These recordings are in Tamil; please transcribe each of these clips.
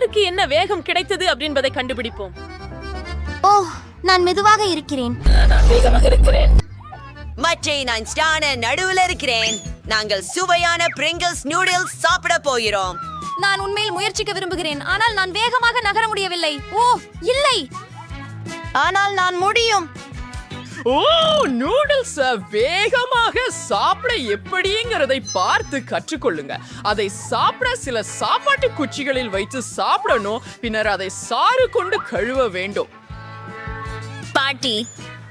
யாருக்கு என்ன வேகம் கிடைத்தது அப்படின்பதை கண்டுபிடிப்போம். ஓ நான் மெதுவாக இருக்கிறேன். மற்றை நான் ஸ்டான நடுவுல இருக்கிறேன். நாங்கள் சுவையான பிரிங்கிள்ஸ் நூடுல்ஸ் சாப்பிட போகிறோம். நான் உண்மையில் முயற்சிக்க விரும்புகிறேன். ஆனால் நான் வேகமாக நகர முடியவில்லை. ஓ இல்லை. ஆனால் நான் முடியும். ஓ நூடுல்ஸ் வேகமாக சாப்பிட எப்படிங்கிறதை பார்த்து கற்றுக்கொள்ளுங்க. அதை சாப்பிட சில சாப்பாட்டு குச்சிகளில் வைத்து சாப்பிடணும் பின்னர் அதை சாறு கொண்டு கழுவ வேண்டும். பாட்டி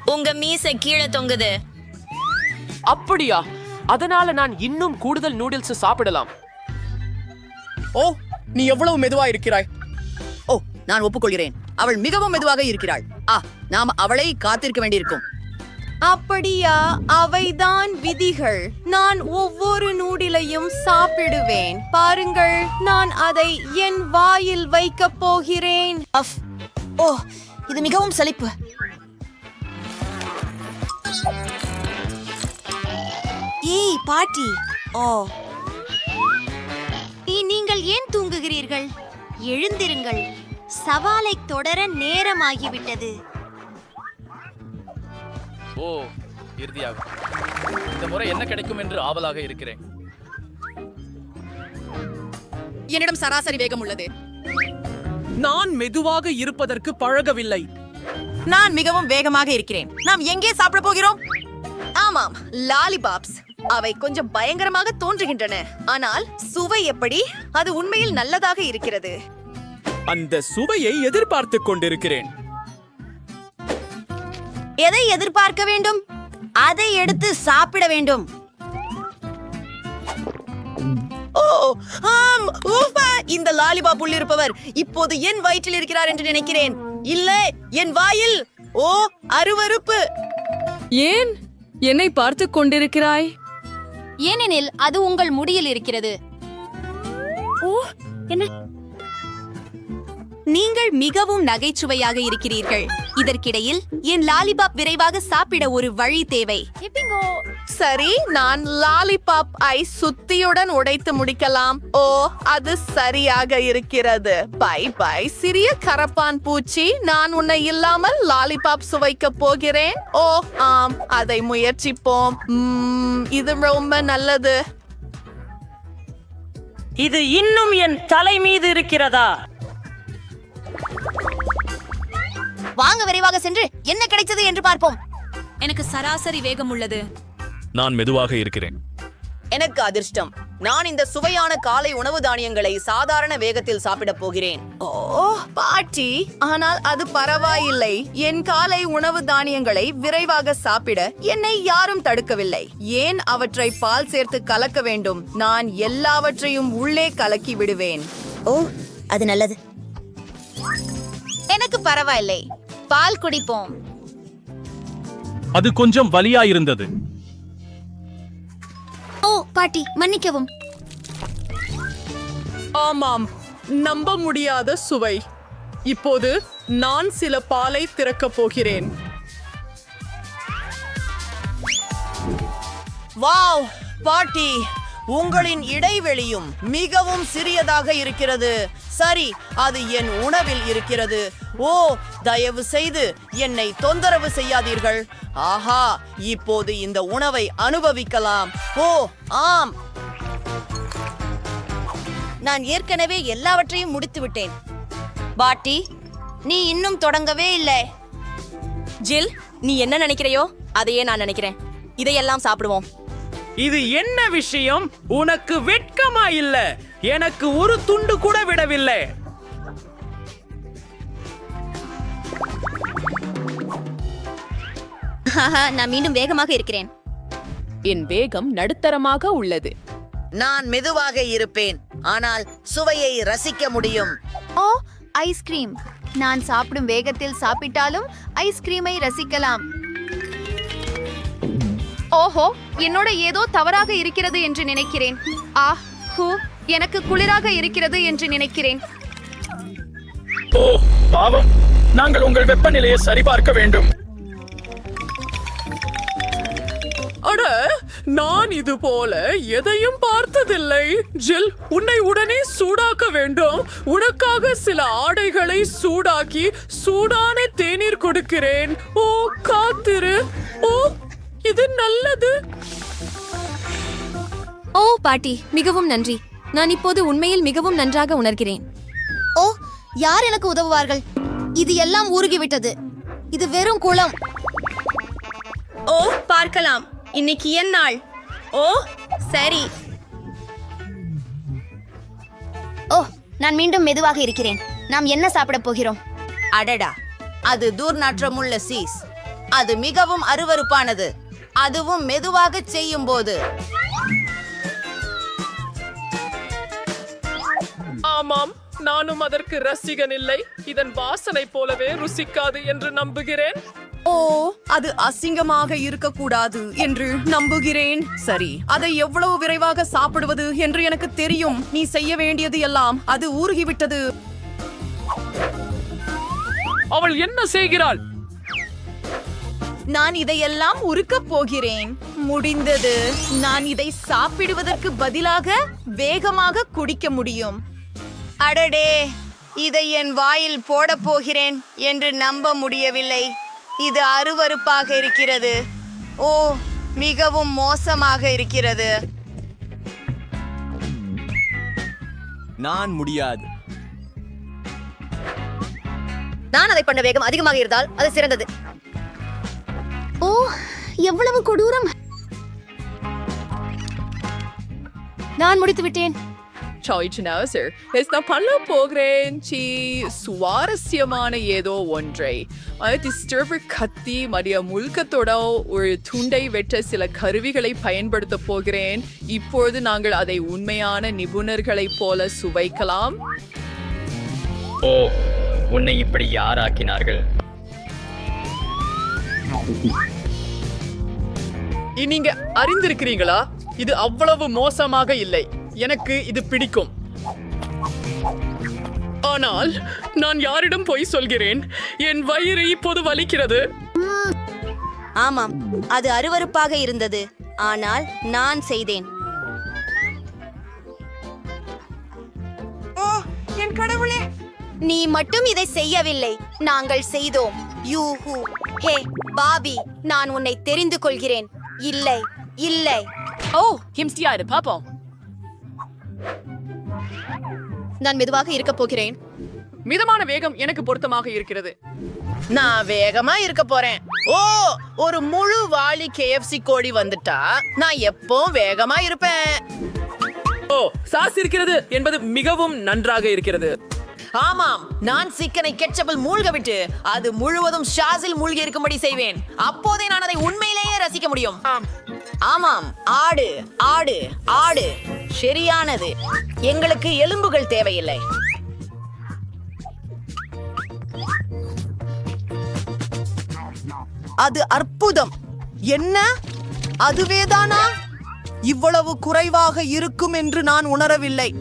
உங்க மீசை கீழே தொங்குது. அப்படியா? அதனால நான் இன்னும் கூடுதல் நூடுல்ஸ் சாப்பிடலாம். ஓ நீ எவ்வளவு மெதுவா இருக்கிறாய்? ஓ நான் ஒப்புக்கொள்கிறேன். அவள் மிகவும் மெதுவாக இருக்கிறாள். ஆ நாம் அவளை காத்திருக்க வேண்டியிருக்கும். அப்படியா? அவைதான் விதிகள். நான் ஒவ்வொரு நூடிலையும் சாப்பிடுவேன். பாருங்கள் நான் அதை என் வாயில் வைக்கப் போகிறேன். அஃப். ஓ இது மிகவும் சலிப்பு. ஏய் பாட்டி. ஓ. நீங்கள் ஏன் தூங்குகிறீர்கள்? எழுந்திருங்கள். சவாலை தொடர நேரமாகிவிட்டது. ஓ இறுதியாக இந்த முறை என்ன கிடைக்கும் என்று ஆவலாக இருக்கிறேன். என்னிடம் சராசரி வேகம் உள்ளது. நான் மெதுவாக இருப்பதற்கு பழகவில்லை. நான் மிகவும் வேகமாக இருக்கிறேன். நாம் எங்கே சாப்பிட போகிறோம்? ஆமாம் லாலிபாப்ஸ். அவை கொஞ்சம் பயங்கரமாக தோன்றுகின்றன. ஆனால் சுவை எப்படி? அது உண்மையில் நல்லதாக இருக்கிறது. அந்த சுவையை எதிர்பார்த்துக் கொண்டிருக்கிறேன். எதை எதிர்பார்க்க வேண்டும்? அதை எடுத்து சாப்பிட வேண்டும். ஓ ஆம் ஊஃபா! இந்த லாலிபாப் உள்ளிருப்பவர் இப்போது என் வயிற்றில் இருக்கிறார் என்று நினைக்கிறேன். இல்ல என் வாயில் ஓ அருவருப்பு. ஏன் என்னை பார்த்து கொண்டிருக்கிறாய்? ஏனெனில் அது உங்கள் முடியில் இருக்கிறது. நீங்கள் மிகவும் நகைச்சுவையாக இருக்கிறீர்கள். இதற்கிடையில் என் லாலிபாப் விரைவாக சாப்பிட ஒரு வழி தேவை. சரி நான் லாலிபாப் ஐ சுத்தியுடன் உடைத்து முடிக்கலாம். ஓ அது சரியாக இருக்கிறது. பை பை சிறிய கரப்பான் பூச்சி நான் உன்னை இல்லாமல் லாலிபாப் சுவைக்க போகிறேன். ஓ ஆம் அதை முயற்சிப்போம். இது ரொம்ப நல்லது. இது இன்னும் என் தலை மீது இருக்கிறதா? வாங்க விரைவாக சென்று என்ன கிடைத்தது என்று பார்ப்போம். எனக்கு சராசரி வேகம் உள்ளது. நான் மெதுவாக இருக்கிறேன். எனக்கு அதிர்ஷ்டம். நான் இந்த சுவையான காலை உணவு தானியங்களை சாதாரண வேகத்தில் சாப்பிடப் போகிறேன். ஓ பாட்டி ஆனால் அது பரவாயில்லை. என் காலை உணவு தானியங்களை விரைவாக சாப்பிட என்னை யாரும் தடுக்கவில்லை. ஏன் அவற்றை பால் சேர்த்து கலக்க வேண்டும்? நான் எல்லாவற்றையும் உள்ளே கலக்கி விடுவேன். ஓ அது நல்லது. எனக்கு பரவாயில்லை. பால் குடிப்போம். அது கொஞ்சம் வலியாயிருந்தது. ஓ பாட்டி மன்னிக்கவும். ஆமாம் நம்ப முடியாத சுவை. இப்போது நான் சில பாலை திறக்கப் போகிறேன். வாவ் பாட்டி உங்களின் இடைவெளியும் மிகவும் சிறியதாக இருக்கிறது. சரி அது என் உணவில் இருக்கிறது. ஓ தயவு செய்து என்னை தொந்தரவு செய்யாதீர்கள். ஆஹா இப்போது இந்த உணவை அனுபவிக்கலாம். ஓ ஆம். நான் ஏற்கனவே எல்லாவற்றையும் முடித்து விட்டேன். பாட்டி நீ இன்னும் தொடங்கவே இல்லை. ஜில் நீ என்ன நினைக்கிறையோ அதையே நான் நினைக்கிறேன். இதையெல்லாம் சாப்பிடுவோம். இது என்ன விஷயம்? உனக்கு வெட்கமா இல்ல? எனக்கு ஒரு துண்டு கூட விடவில்லை. நான் மீண்டும் வேகமாக இருக்கிறேன். என் வேகம் நடுத்தரமாக உள்ளது. நான் மெதுவாக இருப்பேன். ஆனால் சுவையை ரசிக்க முடியும். ஓ ஐஸ்கிரீம். நான் சாப்பிடும் வேகத்தில் சாப்பிட்டாலும் ஐஸ்கிரீமை ரசிக்கலாம். ஓஹோ என்னோட ஏதோ தவறாக இருக்கிறது என்று நினைக்கிறேன். ஆ ஹூ எனக்கு குளிராக இருக்கிறது என்று நினைக்கிறேன். ஓ பாவம். நாங்கள் உங்கள் வெப்பநிலையை சரிபார்க்க வேண்டும். அட நான் இது போல எதையும் பார்த்ததில்லை. ஜில் உன்னை உடனே சூடாக்க வேண்டும். உனக்காக சில ஆடைகளை சூடாக்கி சூடான தேநீர் கொடுக்கிறேன். ஓ காத்திரு. ஓ இது நல்லது. ஓ பாட்டி மிகவும் நன்றி. நான் இப்போது உண்மையில் மிகவும் நன்றாக உணர்கிறேன். ஓ யார் எனக்கு உதவுவார்கள்? இது எல்லாம் ஊறுகிவிட்டது இது வெறும் குளம். ஓ பார்க்கலாம். இன்னைக்கு என் நாள். ஓ சரி. ஓ நான் மீண்டும் மெதுவாக இருக்கிறேன். நாம் என்ன சாப்பிடப் போகிறோம்? அடடா. அது துர்நாற்றமுள்ள சீஸ். அது மிகவும் அருவருப்பானது. அதுவும் மெதுவாக செய்யும் போது ஆமாம் நானும் அதற்கு ரசிகன் இல்லை. இதன் வாசனை போலவே ருசிக்காது என்று நம்புகிறேன். ஓ அது அசிங்கமாக இருக்கக்கூடாது என்று நம்புகிறேன். சரி அதை எவ்வளவு விரைவாக சாப்பிடுவது என்று எனக்கு தெரியும். நீ செய்ய வேண்டியது எல்லாம் அது ஊறுகிவிட்டது. அவள் என்ன செய்கிறாள்? நான் இதையெல்லாம் உருக்கப் போகிறேன். முடிந்தது. நான் இதை சாப்பிடுவதற்கு பதிலாக வேகமாக குடிக்க முடியும். அடடே இதை என் வாயில் போடப் போகிறேன் என்று நம்ப முடியவில்லை. இது அருவருப்பாக இருக்கிறது. ஓ மிகவும் மோசமாக இருக்கிறது. நான் முடியாது. நான் அதை பண்ண வேகம் அதிகமாக இருந்தால் அது சிறந்தது. ஓ எவ்வளவு கொடூரம். நான் முடித்து விட்டேன். சாய் சார் எஸ் நான் பண்ண போகிறேன். சி சுவாரஸ்யமான ஏதோ ஒன்றை. டிஸ்டர்பர் கத்தி மரிய முழுக்கத்தோட ஒரு துண்டை வெட்ட சில கருவிகளை பயன்படுத்த போகிறேன். இப்பொழுது நாங்கள் அதை உண்மையான நிபுணர்களைப் போல சுவைக்கலாம். ஓ உன்னை இப்படி யார் ஆக்கினார்கள் இ- நீங்க அறிந்திருக்கிறீங்களா? இது அவ்வளவு மோசமாக இல்லை. எனக்கு இது பிடிக்கும். ஆனால் நான் யாரிடம் போய் சொல்கிறேன்? என் வயிறு இப்போது வலிக்கிறது. ஆமாம் அது அருவருப்பாக இருந்தது. ஆனால் நான் செய்தேன். என் கடவுளே! நீ மட்டும் இதை செய்யவில்லை. நாங்கள் செய்தோம். யூஹூ. ஹே பாபி நான் உன்னை தெரிந்து கொள்கிறேன். இல்லை இல்லை. ஓ ஹிம்ஸ்டியா இது பாப்போம். நான் மெதுவாக இருக்கப் போகிறேன். மிதமான வேகம் எனக்கு பொருத்தமாக இருக்கிறது. நான் வேகமா இருக்க போறேன். ஓ ஒரு முழு வாளி கேஎஃப்சி கோழி வந்துட்டா நான் எப்பவும் வேகமா இருப்பேன். ஓ சாஸ் இருக்கிறது என்பது மிகவும் நன்றாக இருக்கிறது. ஆமாம் நான் சிக்கனை கெச்சப்பில் மூழ்க விட்டு அது முழுவதும் ஷாஸில் மூழ்கி இருக்கும்படி செய்வேன். அப்போதே நான் அதை உண்மையிலேயே ரசிக்க முடியும். ஆமாம் ஆடு ஆடு ஆடு. சரியானது. எங்களுக்கு எலும்புகள் தேவையில்லை. அது அற்புதம். என்ன? அதுவேதானா? இவ்வளவு குறைவாக இருக்கும் என்று நான் உணரவில்லை.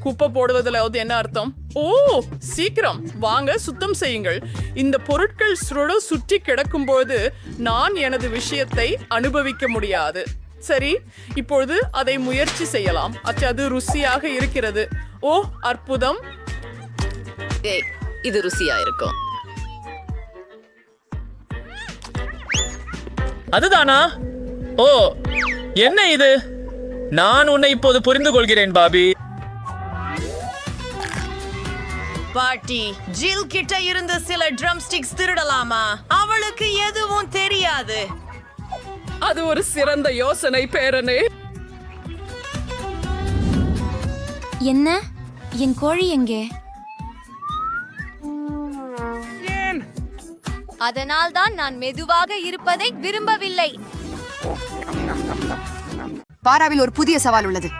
குப்பை போடுவதில் என்ன அர்த்தம்? ஓ சீக்கிரம். வாங்க சுத்தம் செய்யுங்கள். இந்த பொருட்கள் சுருட சுற்றி கிடக்கும்போது நான் எனது விஷயத்தை அனுபவிக்க முடியாது. சரி இப்பொழுது அதை முயற்சி செய்யலாம். அச்சு அது ருசியாக இருக்கிறது. ஓ அற்புதம். ஏய், இது ருசியா இருக்கும். அதுதானா? ஓ என்ன இது? நான் உன்னை இப்போது புரிந்து கொள்கிறேன் பாபி. பாட்டி ஜில் கிட்ட இருந்து சில ட்ரம் ஸ்டிக்ஸ் திருடலாமா? அவளுக்கு எதுவும் தெரியாது. அது ஒரு சிறந்த யோசனை பேரனே. என்ன? என் கோழி எங்கே? அதனால்தான் நான் மெதுவாக இருப்பதை விரும்பவில்லை. பாராவில் ஒரு புதிய சவால் உள்ளது.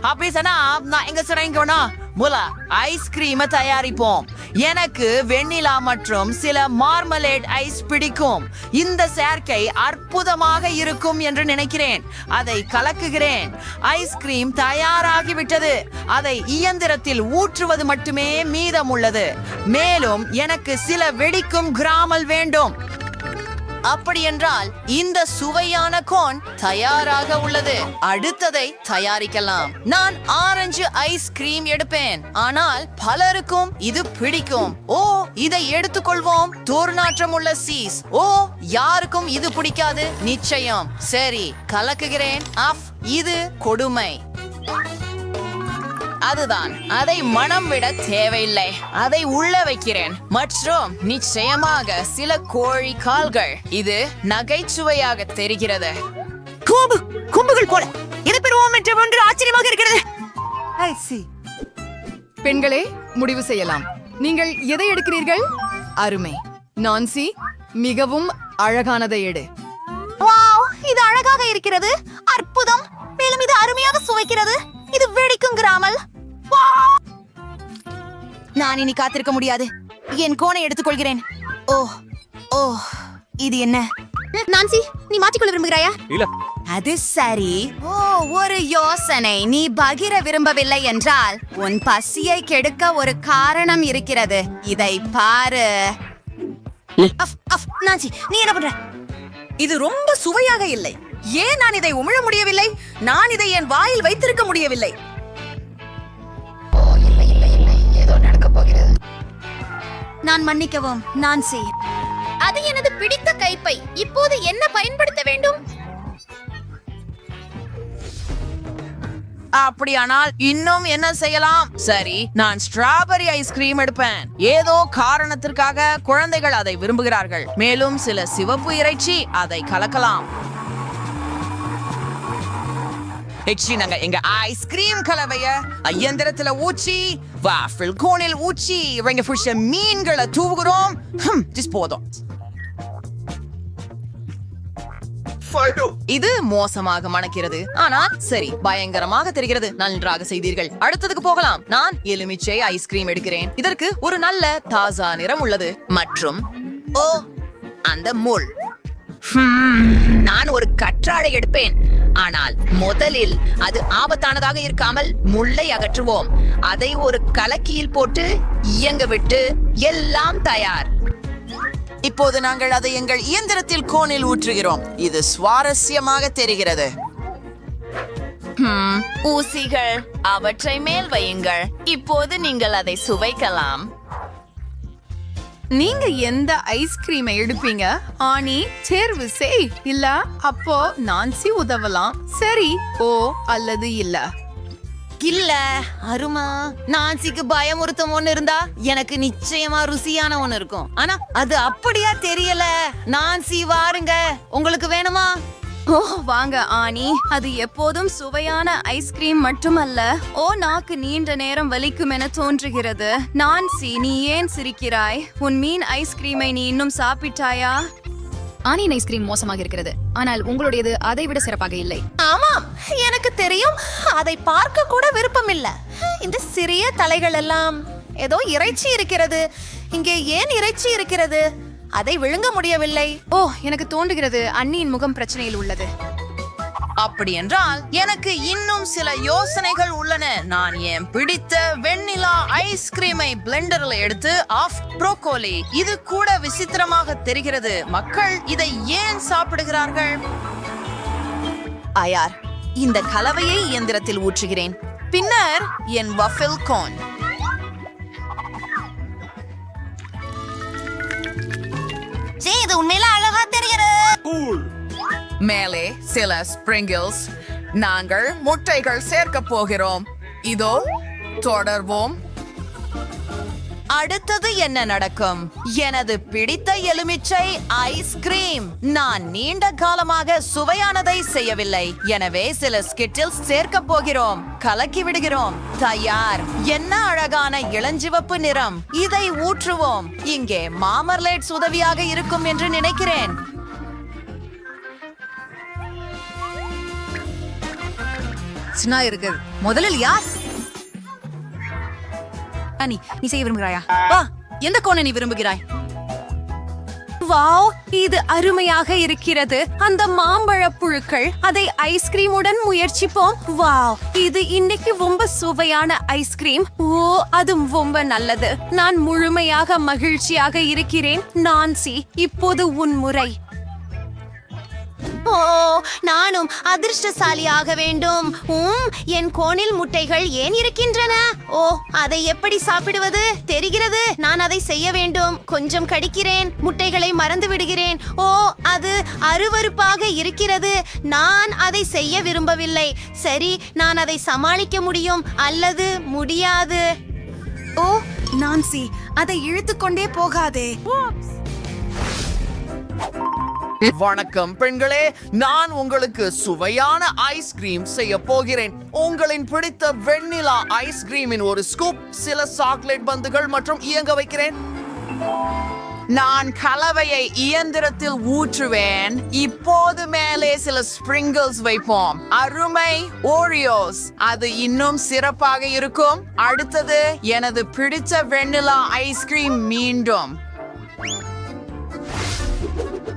அப்படி சொன்னா நான் எங்க சொல்றீங்கன்னா முலா ஐஸ்கிரீமை தயாரிப்போம். எனக்கு வெண்ணிலா மற்றும் சில மார்மலேட் ஐஸ் பிடிக்கும். இந்த சேர்க்கை அற்புதமாக இருக்கும் என்று நினைக்கிறேன். அதை கலக்குகிறேன். ஐஸ்கிரீம் தயாராகிவிட்டது. அதை இயந்திரத்தில் ஊற்றுவது மட்டுமே மீதம் உள்ளது மேலும் எனக்கு சில வெடிக்கும் கிராமல் வேண்டும். அப்படியென்றால் இந்த சுவையான கோன் தயாராக உள்ளது. அடுத்ததை தயாரிக்கலாம். நான் ஆரஞ்சு ஐஸ்கிரீம் எடுப்பேன். ஆனால் பலருக்கும் இது பிடிக்கும். ஓ இதை எடுத்துக்கொள்வோம். துர்நாற்றம் உள்ள சீஸ் ஓ யாருக்கும் இது பிடிக்காது. நிச்சயம். சரி கலக்குகிறேன். அஃப் இது கொடுமை. அதுதான். அதை மனம் விட தேவையில்லை. அதை உள்ள வைக்கிறேன். மற்றும் நிச்சயமாக சில கோழி கால்கள். இது நகைச்சுவையாக தெரிகிறது. கூம்பு கூம்புகள் போல. எது பெறுவோம் என்று ஒன்று ஆச்சரியமாக இருக்கிறது. பெண்களே முடிவு செய்யலாம். நீங்கள் எதை எடுக்கிறீர்கள்? அருமை. நான்சி மிகவும் அழகானதை எடு. வாவ் இது அழகாக இருக்கிறது. அற்புதம். மேலும் இது அருமையாக சுவைக்கிறது. இது வெடிக்கும் கிராமல்! நான் இனி காத்திருக்க முடியாது. என் கோணை எடுத்துக்கொள்கிறேன். ஓ ஓ இது என்ன? நான்சி நீ மாற்றிக்கொள்ள விரும்புகிறாயா? இல்ல. அது சரி. ஓ ஒரு யோசனை. நீ பகிர விரும்பவில்லை என்றால் உன் பசியை கெடுக்க ஒரு காரணம் இருக்கிறது. இதை பாரு. நான்சி நீ என்ன பண்ற? இது ரொம்ப சுவையாக இல்லை. ஏன் நான் இதை உமிழ முடியவில்லை? நான் இதை என் வாயில் வைத்திருக்க முடியவில்லை. நான் மன்னிக்கவும் நான்சி அது எனது பிடித்த கைப்பை. இப்போது என்ன பயன்படுத்த வேண்டும்? அப்படியானால் இன்னும் என்ன செய்யலாம்? சரி நான் ஸ்ட்ராபெரி ஐஸ்கிரீம் எடுப்பேன். ஏதோ காரணத்திற்காக குழந்தைகள் அதை விரும்புகிறார்கள். மேலும் சில சிவப்பு இறைச்சி அதை கலக்கலாம். ஹெச்டி நாங்க எங்க ஐஸ்கிரீம் கலவைய ஐயந்திரத்துல ஊச்சி வாஃபிள் கோனில் ஊச்சி இவங்க பிடிச்ச மீன்களை தூவுகிறோம் just போதும் இது மோசமாக மணக்கிறது ஆனால் சரி பயங்கரமாக தெரிகிறது நன்றாக செய்தீர்கள் அடுத்ததுக்கு போகலாம். நான் எலுமிச்சை ஐஸ்கிரீம் எடுக்கிறேன். இதற்கு ஒரு நல்ல தாசா நிறம் உள்ளது. மற்றும் ஓ அந்த முள். நான் ஒரு கற்றாழை எடுப்பேன். ஆனால் முதலில் அது ஆபத்தானதாக இருக்காமல் முள்ளை அகற்றுவோம். அதை ஒரு கலக்கியில் போட்டு இயங்க விட்டு எல்லாம் தயார். இப்போது நாங்கள் அதை எங்கள் இயந்திரத்தில் கோனில் ஊற்றுகிறோம். இது சுவாரஸ்யமாக தெரிகிறது. ஊசிகள். அவற்றை மேல் வையுங்கள். இப்போது நீங்கள் அதை சுவைக்கலாம். நீங்க எந்த ஐஸ்கிரீமை எடுப்பீங்க? ஆனி தேர்வு செய். இல்ல அப்போ நான்சி உதவலாம். சரி ஓ அல்லது இல்ல? இல்ல அருமா. நான்சிக்கு பயமுறுத்தம் ஒண்ணு இருந்தா எனக்கு நிச்சயமா ருசியான ஒண்ணு இருக்கும். ஆனா அது அப்படியா தெரியல? நான்சி வாருங்க. உங்களுக்கு வேணுமா? ஓ வாங்க ஆனி. அது எப்போதும் சுவையான ஐஸ்கிரீம் மட்டுமல்ல ஓ நாக்கு நீண்ட நேரம் வலிக்கும் என தோன்றுகிறது. நான்சி நீ ஏன் சிரிக்கிறாய்? உன் மீன் ஐஸ்கிரீமை நீ இன்னும் சாப்பிட்டாயா? ஆனியன் ஐஸ்கிரீம் மோசமாக இருக்கிறது. ஆனால் உங்களுடையது அதை விட சிறப்பாக இல்லை. ஆமாம் எனக்கு தெரியும். அதை பார்க்க கூட விருப்பம் இல்ல இந்த சிறிய தலைகள் எல்லாம் ஏதோ இறைச்சி இருக்கிறது. இங்கே ஏன் இறைச்சி இருக்கிறது? அதை விழுங்க முடியவில்லை. ஓ எனக்கு தோன்றுகிறது அண்ணியின் முகம் பிரச்சனையில் உள்ளது. அப்படி என்றால் எனக்கு இன்னும் சில யோசனைகள் உள்ளன. நான் என் பிடித்த வெண்ணிலா ஐஸ்கிரீமை பிளெண்டர்ல எடுத்து ஆஃப் ப்ரோக்கோலி. இது கூட விசித்திரமாக தெரிகிறது. மக்கள் இதை ஏன் சாப்பிடுகிறார்கள்? ஆயார் இந்த கலவையை இயந்திரத்தில் ஊற்றுகிறேன். பின்னர் என் வஃபில் கோன். ஜே இது உண்மையில அழகா தெரிகிறது. மேலே சில ஸ்ப்ரிங்கிள்ஸ் நாங்கள் முட்டைகள் சேர்க்க போகிறோம். இதோ தொடர்வோம். அடுத்தது என்ன நடக்கும்? எனது பிடித்த எலுமிச்சை ஐஸ்கிரீம் நான் நீண்ட காலமாக சுவையானதை செய்யவில்லை. எனவே சில ஸ்கிட்டில்ஸ் சேர்க்க போகிறோம். கலக்கி விடுகிறோம். தயார். என்ன அழகான இளஞ்சிவப்பு நிறம். இதை ஊற்றுவோம். இங்கே மாமர்லேட்ஸ் உதவியாக இருக்கும் என்று நினைக்கிறேன். இருக்குது. முதலில் யார்? அனி நீ செய்ய விரும்புகிறாயா? வா எந்த கோணை நீ விரும்புகிறாய்? வாவ் இது அருமையாக இருக்கிறது. அந்த மாம்பழ புழுக்கள் அதை ஐஸ்கிரீமுடன் முயற்சிப்போம். வாவ் இது இன்னைக்கு ரொம்ப சுவையான ஐஸ்கிரீம் ஓ அது ரொம்ப நல்லது. நான் முழுமையாக மகிழ்ச்சியாக இருக்கிறேன். நான்சி இப்போது உன் முறை. ஓ நானும் அதிர்ஷ்டசாலியாக வேண்டும். உம் என் கோணில் முட்டைகள் ஏன் இருக்கின்றன? ஓ அதை எப்படி சாப்பிடுவது? தெரிகிறது நான் அதை செய்ய வேண்டும். கொஞ்சம் கடிக்கிறேன் முட்டைகளை மறந்து விடுகிறேன். ஓ அது அருவருப்பாக இருக்கிறது. நான் அதை செய்ய விரும்பவில்லை. சரி நான் அதை சமாளிக்க முடியும் அல்லது முடியாது? ஓ நான்சி அதை இழுத்துக்கொண்டே போகாதே. வணக்கம் பெண்களே நான் உங்களுக்கு சுவையான ஐஸ்கிரீம் செய்ய போகிறேன். உங்களின் பிடித்த வெண்ணிலா ஐஸ்கிரீமின் ஒரு ஸ்கூப் சில சாக்லேட் பந்துகள் மற்றும் இயங்க வைக்கிறேன். நான் கலவையை இயந்திரத்தில் ஊற்றுவேன். இப்போது மேலே சில ஸ்பிரிங்கிள்ஸ் வைப்போம். அருமை ஓரியோஸ் அது இன்னும் சிறப்பாக இருக்கும். அடுத்தது எனது பிடித்த வெண்ணிலா ஐஸ்கிரீம் மீண்டும்.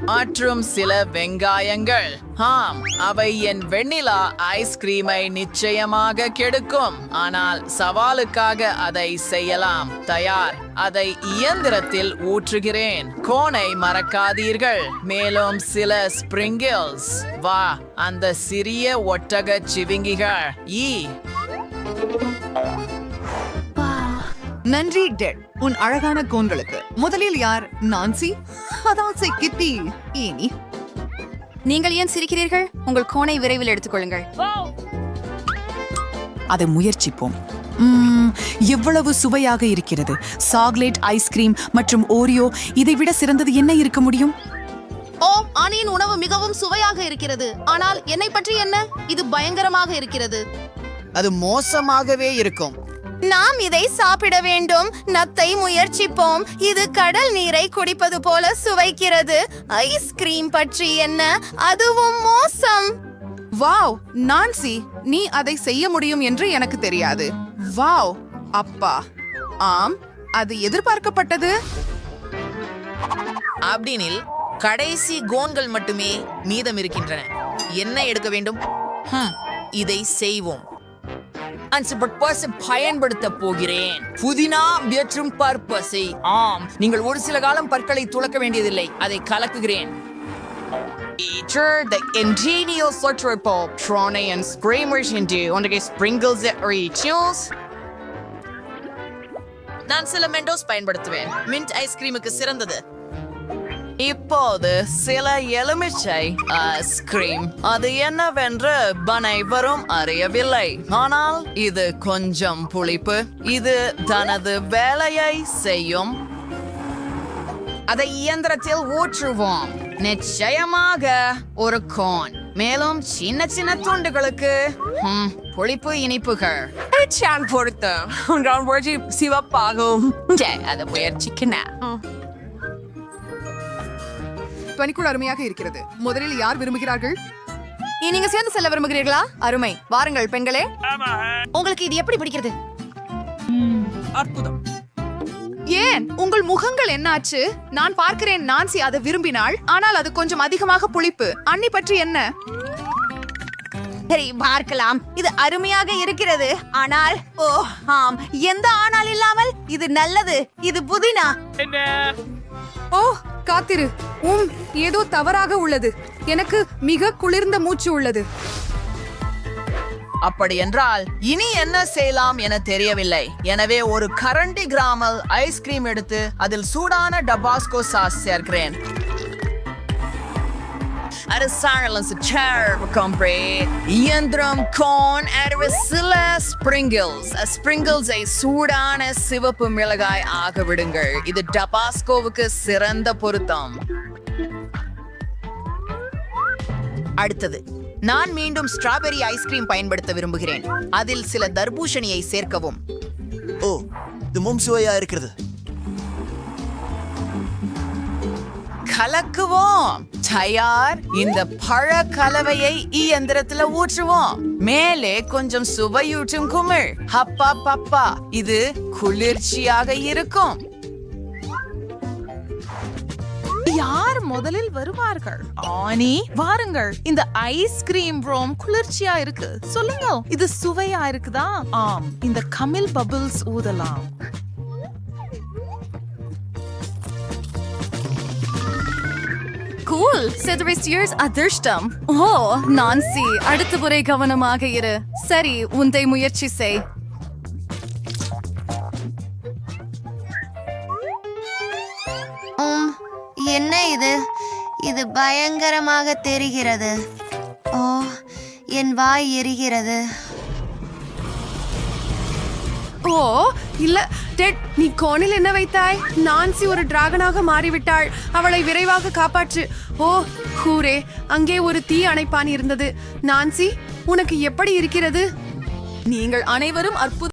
மற்றும் சில வெங்காயங்கள். ஆம் அவை என் வெண்ணிலா ஐஸ்கிரீமை நிச்சயமாக கெடுக்கும். ஆனால் சவாலுக்காக அதை செய்யலாம். தயார் அதை இயந்திரத்தில் ஊற்றுகிறேன். கோனை மறக்காதீர்கள். மேலும் சில ஸ்பிரிங்கிள்ஸ். வா அந்த சிறிய ஒட்டக சிவிங்கிகள். ஈ. நன்றி டெட். உன் அழகான கோன்களுக்கு முதலில் யார்? நான்சி? அதான் கிட்டி. ஏனி நீங்கள் ஏன் சிரிக்கிறீர்கள்? உங்கள் கோணை விரைவில் எடுத்துக்கொள்ளுங்கள். அதை முயற்சிப்போம். எவ்வளவு சுவையாக இருக்கிறது. சாக்லேட் ஐஸ்கிரீம் மற்றும் ஓரியோ இதை விட சிறந்தது என்ன இருக்க முடியும்? ஓ அணியின் உணவு மிகவும் சுவையாக இருக்கிறது. ஆனால் என்னை பற்றி என்ன? இது பயங்கரமாக இருக்கிறது. அது மோசமாகவே இருக்கும். நாம் இதை சாப்பிட வேண்டும். நத்தை முயற்சிப்போம். இது கடல் நீரை குடிப்பது போல சுவைக்கிறது. ஐஸ்கிரீம் பற்றி என்ன? அதுவும் மோசம். வாவ் நான்சி நீ அதை செய்ய முடியும் என்று எனக்கு தெரியாது. வாவ் அப்பா. ஆம் அது எதிர்பார்க்கப்பட்டது. அப்படினில் கடைசி கோன்கள் மட்டுமே மீதம் இருக்கின்றன என்ன எடுக்க வேண்டும்? இதை செய்வோம். பர்பஸை பயன்படுத்த போகிறேன். புதினா மற்றும் பர்பஸை ஆம் நீங்கள் ஒரு சில காலம் பற்களை துளக்க வேண்டியதில்லை. அதை கலக்குகிறேன். Feature the ingenious triple Trone and Screamers into on the sprinkles that rituals. நான் சில மெண்டோஸ் பயன்படுத்துவேன். மின்ட் ஐஸ்கிரீமுக்கு சிறந்தது. இப்போது சில எலுமிச்சை ஐஸ்கிரீம் அது என்னவென்று அனைவரும் அறியவில்லை. ஆனால் இது கொஞ்சம் புளிப்பு. இது தனது வேலையை செய்யும். அதை இயந்திரத்தில் ஊற்றுவோம். நிச்சயமாக ஒரு கோன். மேலும் சின்ன சின்ன துண்டுகளுக்கு புளிப்பு இனிப்புகள். பொறுத்து. சிவப்பாகும். அதை முயற்சிக்கிறேன் பனிக்குள் அருமையாக இருக்கிறது. முதலில் யார் விரும்புகிறார்கள்? நீங்க சேர்ந்து செல்ல விரும்புகிறீர்களா? அருமை. வாருங்கள் பெண்களே. உங்களுக்கு இது எப்படி பிடிக்கிறது? அற்புதம். ஏன்? உங்கள் முகங்கள் என்னாச்சு? நான் பார்க்கிறேன் நான்சி அதை விரும்பினாள். ஆனால் அது கொஞ்சம் அதிகமாக புளிப்பு. அன்னி பற்றி என்ன? சரி பார்க்கலாம். இது அருமையாக இருக்கிறது. ஆனால் ஓ ஆம். எந்த ஆனால் இல்லாமல் இது நல்லது. இது புதினா. காத்திரு. உம் ஏதோ தவறாக உள்ளது. எனக்கு மிக குளிர்ந்த மூச்சு உள்ளது. அப்படி என்றால் இனி என்ன செய்யலாம் என தெரியவில்லை. எனவே ஒரு கரண்டி கிராமல் ஐஸ்கிரீம் எடுத்து அதில் சூடான டபாஸ்கோ சாஸ் சேர்க்கிறேன். அது silence chair இயந்திரம் கோன் அறுவ சில ஸ்பிரிங்கிள்ஸ் ஸ்பிரிங்கிள்ஸை சூடான சிவப்பு மிளகாய் ஆக விடுங்கள் இது டபாஸ்கோவுக்கு சிறந்த பொருத்தம் அடுத்தது நான் மீண்டும் ஸ்ட்ராபெரி ஐஸ்கிரீம் பயன்படுத்த விரும்புகிறேன். அதில் சில தர்பூஷணியை சேர்க்கவும். ஓ இதுவும் சுவையா இருக்கிறது. கலக்குவோம். தயார் இந்த பழ கலவையை இயந்திரத்துல ஊற்றுவோம். மேலே கொஞ்சம் சுவையூட்டும் குமிழ். ஹப்பா பப்பா இது குளிர்ச்சியாக இருக்கும். யார் முதலில் வருவார்கள்? ஆனி வாருங்கள். இந்த ஐஸ்கிரீம் ரோம் குளிர்ச்சியா இருக்கு. சொல்லுங்க. இது சுவையா இருக்குதா? ஆம் இந்த கமில் பபிள்ஸ் ஊதலாம். கூல் செதுரிஸ்டியர்ஸ் அதிர்ஷ்டம் ஓ நான்சி அடுத்த முறை கவனமாக இரு சரி உந்தை முயற்சி செய் என்ன இது இது பயங்கரமாக தெரிகிறது ஓ என் வாய் எரிகிறது ஓ இல்ல டெட் நீ கோணில் என்ன வைத்தாய்? நான்சி ஒரு டிராகனாக மாறிவிட்டாள். அவளை விரைவாக காப்பாற்று. ஓ ஹூரே அங்கே ஒரு தீ அணைப்பான் இருந்தது. நான்சி உனக்கு எப்படி இருக்கிறது? நீங்கள் அனைவரும் அற்புத